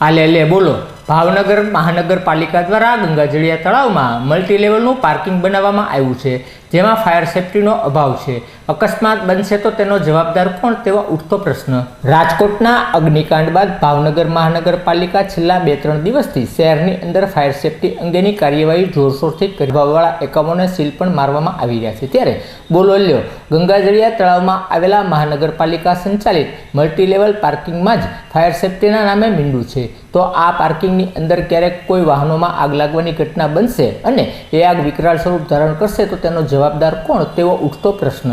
આ લે લે બોલો. ભાવનગર મહાનગરપાલિકા દ્વારા ગંગાજળિયા તળાવમાં મલ્ટી લેવલનું પાર્કિંગ બનાવવામાં આવ્યું છે. જેમાં ફાયર સેફટીનો અભાવ છે. અકસ્માત બનશે તો તેનો જવાબદાર કોણ? તેવો ઉઠતો પ્રશ્ન. રાજકોટના અગ્નિકાંડ બાદ ભાવનગર મહાનગરપાલિકા છેલ્લા બે ત્રણ દિવસથી શહેરની અંદર ફાયર સેફટી અંગેની કાર્યવાહી જોરશોરથી કરવાવાળા એકમોને સીલ પણ મારવામાં આવી રહ્યા છે. ત્યારે બોલો લ્યો ગંગાજળિયા તળાવમાં આવેલા મહાનગરપાલિકા સંચાલિત મલ્ટી લેવલ પાર્કિંગમાં જ ફાયર સેફટીના નામે મીંડું છે. તો આ પાર્કિંગની અંદર ક્યારેક કોઈ વાહનોમાં આગ લાગવાની ઘટના બનશે અને એ આગ વિકરાળ સ્વરૂપ ધારણ કરશે તો તેનો જવાબદાર કોણ? તેવો ઉઠતો પ્રશ્ન.